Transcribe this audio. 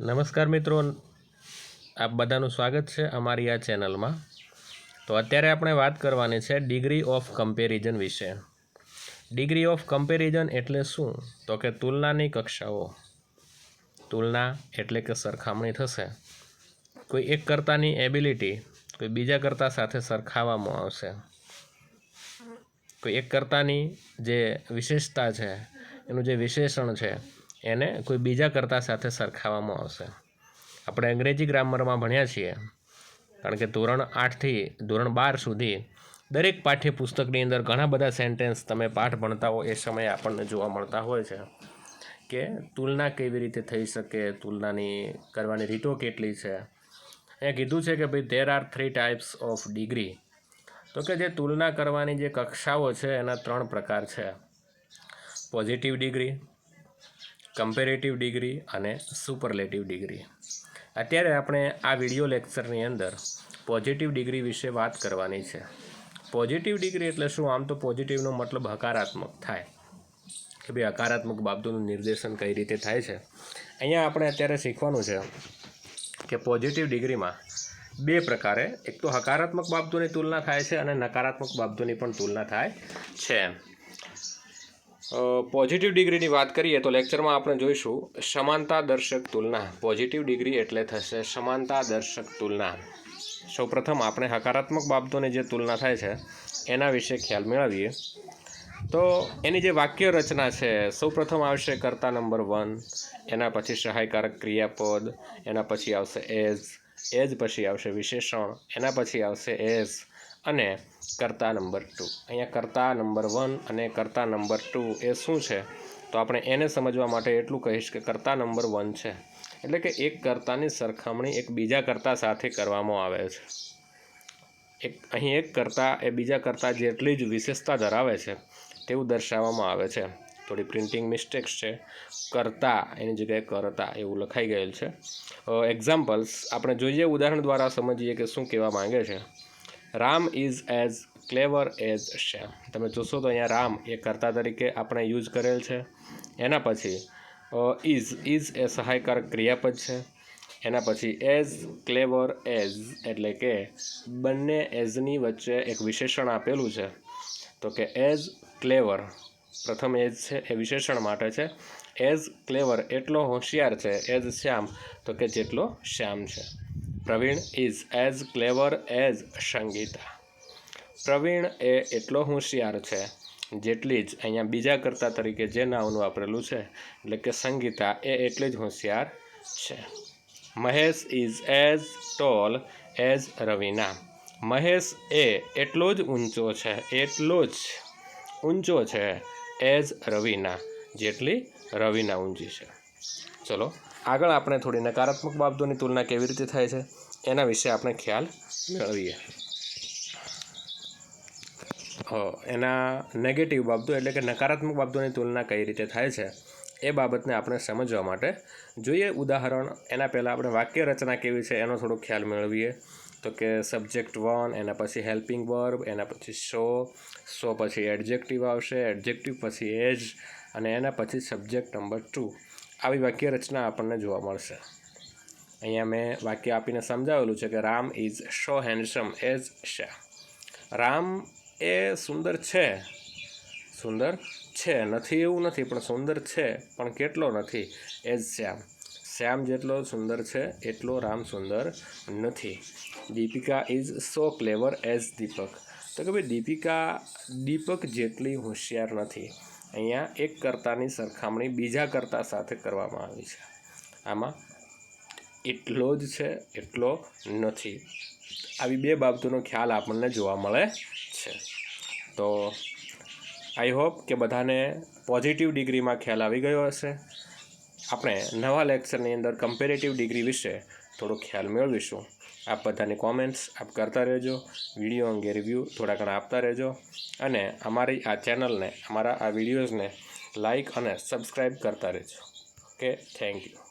નમસ્કાર મિત્રો. આપ બધાનું સ્વાગત છે અમારી આ ચેનલમાં. તો અત્યારે આપણે વાત કરવાની છે ડિગ્રી ઓફ કમ્પેરિઝન વિશે. ડિગ્રી ઓફ કમ્પેરિઝન એટલે શું? તો કે તુલનાની કક્ષાઓ. તુલના એટલે કે સરખામણી થશે. કોઈ એક કરતાની એબિલિટી કોઈ બીજા કરતા સાથે સરખાવવામાં આવશે. કોઈ એક કરતાની જે વિશેષતા છે, એનું જે વિશેષણ છે એને કોઈ બીજા કરતા સાથે સરખાવવામાં આવશે. આપણે અંગ્રેજી ગ્રામરમાં ભણ્યા છીએ, કારણ કે ધોરણ આઠથી ધોરણ બાર સુધી દરેક પાઠ્યપુસ્તકની અંદર ઘણા બધા સેન્ટેન્સ તમે પાઠ ભણતા હો, એ સમયે આપણને જોવા મળતા હોય છે કે તુલના કેવી રીતે થઈ શકે, તુલનાની કરવાની રીતો કેટલી છે. અહીંયા કીધું છે કે ભાઈ there are three types of degree તો કે જે તુલના કરવાની જે કક્ષાઓ છે, એના ત્રણ પ્રકાર છે. પોઝિટિવ ડિગ્રી કમ્પેરેટિવ ડિગ્રી અને સુપરલેટિવ ડિગ્રી અત્યારે આપણે આ વિડિયો લેક્ચરની અંદર પોઝિટિવ ડિગ્રી વિશે વાત કરવાની છે. પોઝિટિવ ડિગ્રી એટલે શું? આમ તો પોઝિટિવનો મતલબ હકારાત્મક થાય. કે ભાઈ હકારાત્મક બાબતોનું નિર્દેશન કઈ રીતે થાય છે? અહીંયા આપણે અત્યારે શીખવાનું છે કે પોઝિટિવ ડિગ્રીમાં બે પ્રકારે, એક તો હકારાત્મક બાબતોની તુલના થાય છે અને નકારાત્મક બાબતોની પણ તુલના થાય છે. પોઝિટિવ ડિગ્રીની વાત કરીએ તો લેક્ચરમાં આપણે જોઈશું, સમાનતા દર્શક તુલના. પોઝિટિવ ડિગ્રી એટલે થશે સમાનતા દર્શક તુલના. સૌપ્રથમ આપણે હકારાત્મક બાબતોની જે તુલના થાય છે, એના વિશે ખ્યાલ મેળવીએ. તો એની જે વાક્ય રચના છે, સૌપ્રથમ આવશે કર્તા નંબર વન, એના પછી સહાયકારક ક્રિયાપદ, એના પછી આવશે એઝ એજ પછી આવશે વિશેષણ, એના પછી આવશે એઝ. અને કર્તા નંબર ટુ. અહીંયા કર્તા નંબર વન અને કર્તા નંબર ટુ એ શું છે? તો આપણે એને સમજવા માટે એટલું કહીશ કે કર્તા નંબર વન છે. એટલે કે એક કર્તાની સરખામણી એક બીજા કર્તા સાથે કરવામાં આવે છે. એક, અહીં એક કર્તા એ બીજા કરતા જેટલી જ વિશેષતા ધરાવે છે, તેવું દર્શાવવામાં આવે છે. થોડી પ્રિન્ટિંગ મિસ્ટેક્સ છે. કરતા, એની જગ્યાએ કરતા એવું લખાઈ ગયેલ છે. એક્ઝામ્પલ્સ આપણે જોઈએ ઉદાહરણ દ્વારા સમજીએ કે શું કહેવા માંગે છે. Ram is as clever as Shyam તમે જોશો તો અહીંયા રામ એ કર્તા તરીકે આપણે યુઝ કરેલ છે. એના પછી ઇઝ ઇઝ એ સહાયકારક ક્રિયાપદ છે. એના પછી, એઝ ક્લેવર એઝ એટલે કે બંને એઝની વચ્ચે એક વિશેષણ આપેલું છે. તો કે એઝ ક્લેવર, પ્રથમ એઝ છે, એ વિશેષણ માટે છે. એઝ ક્લેવર એટલો હોશિયાર છે, એઝ શ્યામ, તો કે જેટલો શ્યામ છે. Praveen is as clever as Sangeeta. Praveen એ એટલો હોશિયાર છે, જેટલી જ અહીંયા બીજા કરતા તરીકે જે નામનું વાપરેલું છે, એટલે કે સંગીતા એ એટલી જ હોશિયાર છે. Mahesh is as tall as Raveena. Mahesh એ એટલો જ ઊંચો છે, એટલો જ ઊંચો છે એઝ રવિના, જેટલી રવિના ઊંચી છે. ચલો આગળ આપણે થોડી નકારાત્મક બાબતોની તુલના કેવી રીતે થાય છે, એના વિશે આપણે ખ્યાલ મેળવીએ. એના નેગેટિવ બાબતો એટલે કે નકારાત્મક બાબતોની તુલના કઈ રીતે થાય છે, એ બાબતને આપણે સમજવા માટે જોઈએ. ઉદાહરણ, એના પહેલાં આપણે વાક્ય રચના કેવી છે, એનો થોડો ખ્યાલ મેળવીએ. તો કે સબ્જેક્ટ વન એના પછી હેલ્પિંગ વર્બ એના પછી શો શો પછી એડજેક્ટિવ આવશે એડજેક્ટિવ પછી એજ અને એના પછી સબ્જેક્ટ નંબર ટુ આવી વાક્ય રચના આપણને જોવા મળશે. અહીંયા મેં વાક્ય આપીને સમજાવેલું છે કે Ram is so handsome as Shyam Ram એ સુંદર છે. સુંદર છે. નથી એવું નથી, પણ સુંદર છે, પણ કેટલો નથી, એઝ શ્યામ. શ્યામ જેટલો સુંદર છે, એટલો રામ સુંદર નથી. Deepika is so clever as Deepak. તો કે ભાઈ દીપિકા, દીપક જેટલી હોશિયાર નથી. અહીંયા એક કરતાની સરખામણી બીજા કરતા સાથે કરવામાં આવી છે. આમાં એટલો જ છે, એટલો નથી. આવી બે બાબતોનો ખ્યાલ આપણને જોવા મળે છે. તો આઈ હોપ કે બધાને પોઝિટિવ ડિગ્રીમાં ખ્યાલ આવી ગયો હશે. આપણે નવા લેક્ચરની અંદર કમ્પેરેટિવ ડિગ્રી વિશે થોડો ખ્યાલ મેળવીશું. આપ બધાની કોમેન્ટ્સ આપ કરતા રહેજો વીડિયો અંગે રિવ્યૂ થોડા ઘણા આપતા રહેજો અને અમારી આ ચેનલને અમારા આ વિડીયોઝને લાઇક અને સબસ્ક્રાઈબ કરતા રહેજો. Okay thank you